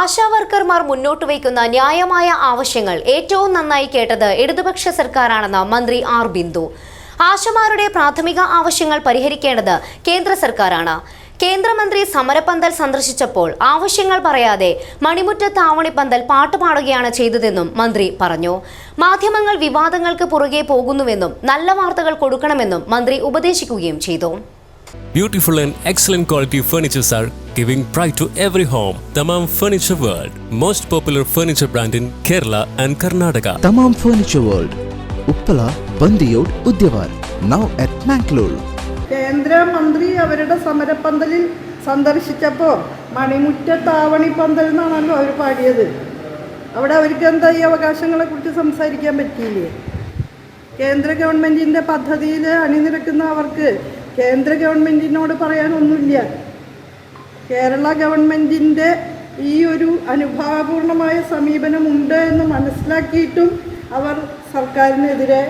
ആശാ വർക്കർമാർ മുന്നോട്ട് വയ്ക്കുന്ന ന്യായമായ ആവശ്യങ്ങൾ ഏറ്റവും നന്നായി കേട്ടത് ഇടതുപക്ഷ സർക്കാരാണെന്ന് മന്ത്രി ആർ ബിന്ദു. ആശമാരുടെ പ്രാഥമിക ആവശ്യങ്ങൾ പരിഹരിക്കേണ്ടത് കേന്ദ്ര സർക്കാരാണ്. കേന്ദ്രമന്ത്രി സമരപ്പന്തൽ സന്ദർശിച്ചപ്പോൾ ആവശ്യങ്ങൾ പറയാതെ മണിമുറ്റത്ത് ആവണിപ്പന്തൽ പാട്ടുപാടുകയാണ് ചെയ്തതെന്നും മന്ത്രി പറഞ്ഞു. മാധ്യമങ്ങൾ വിവാദങ്ങൾക്ക് പുറകെ പോകുന്നുവെന്നും നല്ല വാർത്തകൾ കൊടുക്കണമെന്നും മന്ത്രി ഉപദേശിക്കുകയും ചെയ്തു. Beautiful and excellent quality furnitures are giving pride to every home. Tamam Furniture World, most popular furniture brand in Kerala and Karnataka. Tamam furniture world Uppala Bandiyod Udyavar now at Mangalore കേന്ദ്രമന്ത്രി അവരുടെ സമരപ്പന്തലിൽ സന്ദർശിച്ചപ്പോൾ മണിമുറ്റത്താവണി പന്തൽ എന്നാണല്ലോ അവർ പാടിയത് അവിടെ അവർക്ക് എന്താ ഈ അവകാശങ്ങളെ കുറിച്ച് സംസാരിക്കാൻ പറ്റിയില്ലേ കേന്ദ്ര ഗവൺമെന്റിന്റെ പദ്ധതിയിൽ അണിനിരക്കുന്ന അവർക്ക് കേന്ദ്ര ഗവൺമെന്റിനോട് പറയാനൊന്നുമില്ല കേരള ഗവൺമെന്റിന്റെ ഈ ഒരു അനുഭാവപൂർണമായ സമീപനമുണ്ട് എന്ന് മനസ്സിലാക്കിയിട്ടും അവർ സർക്കാരിനെതിരെ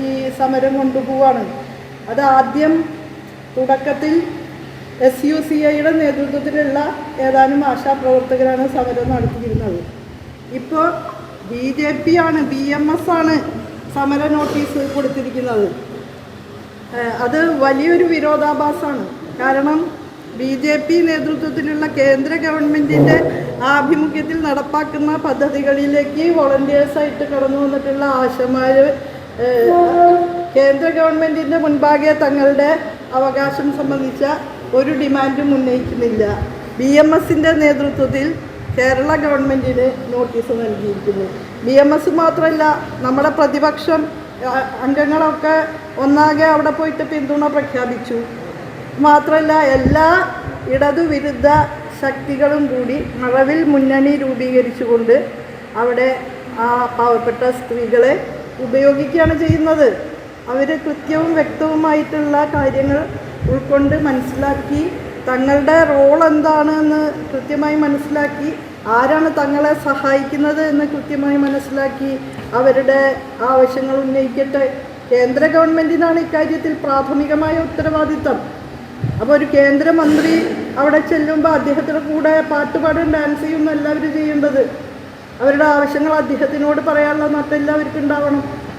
ഈ സമരം കൊണ്ടുപോവാണ്. അത് ആദ്യം തുടക്കത്തിൽ എസ് യു സി ഐയുടെ നേതൃത്വത്തിലുള്ള ഏതാനും ആശാപ്രവർത്തകരാണ് സമരം നടത്തിയിരുന്നത്. ഇപ്പോൾ ബി ജെ പി ആണ് ബി എം എസ് ആണ് സമര നോട്ടീസ് കൊടുത്തിരിക്കുന്നത്. അത് വലിയൊരു വിരോധാഭാസമാണ്. കാരണം ബി ജെ പി നേതൃത്വത്തിലുള്ള കേന്ദ്ര ഗവൺമെന്റിന്റെ ആഭിമുഖ്യത്തിൽ നടപ്പാക്കുന്ന പദ്ധതികളിലേക്ക് വോളണ്ടിയേഴ്സായിട്ട് കടന്നു വന്നിട്ടുള്ള ആശമാർ കേന്ദ്ര ഗവൺമെന്റിന്റെ മുൻപാകെ തങ്ങളുടെ അവകാശം സംബന്ധിച്ച ഒരു ഡിമാൻഡും ഉന്നയിക്കുന്നില്ല. ബി എം എസിന്റെ നേതൃത്വത്തിൽ കേരള ഗവൺമെന്റിന് നോട്ടീസ് നൽകിയിരിക്കുന്നു. ബി എം എസ് മാത്രമല്ല നമ്മുടെ പ്രതിപക്ഷം അംഗങ്ങളൊക്കെ ഒന്നാകെ അവിടെ പോയിട്ട് പിന്തുണ പ്രഖ്യാപിച്ചു. മാത്രമല്ല എല്ലാ ഇടതുവിരുദ്ധ ശക്തികളും കൂടി മറവിൽ മുന്നണി രൂപീകരിച്ചുകൊണ്ട് അവിടെ ആ പാവപ്പെട്ട സ്ത്രീകളെ ഉപയോഗിക്കുകയാണ് ചെയ്യുന്നത്. അവർ കൃത്യവും വ്യക്തവുമായിട്ടുള്ള കാര്യങ്ങൾ ഉൾക്കൊണ്ട് മനസ്സിലാക്കി തങ്ങളുടെ റോൾ എന്താണ് എന്ന് കൃത്യമായി മനസ്സിലാക്കി ആരാണ് തങ്ങളെ സഹായിക്കുന്നത് എന്ന് കൃത്യമായി മനസ്സിലാക്കി അവരുടെ ആവശ്യങ്ങൾ ഉന്നയിക്കട്ടെ. കേന്ദ്ര ഗവൺമെന്റിനാണ് ഇക്കാര്യത്തിൽ പ്രാഥമികമായ ഉത്തരവാദിത്തം. അപ്പോൾ ഒരു കേന്ദ്രമന്ത്രി അവിടെ ചെല്ലുമ്പോൾ അദ്ദേഹത്തിന്റെ കൂടെ പാട്ടുപാടും ഡാൻസ് ചെയ്യും എല്ലാവരും ചെയ്യേണ്ടത് അവരുടെ ആവശ്യങ്ങൾ അദ്ദേഹത്തിനോട് പറയാനുള്ള നട്ടെല്ലാവർക്കും ഉണ്ടാവണം.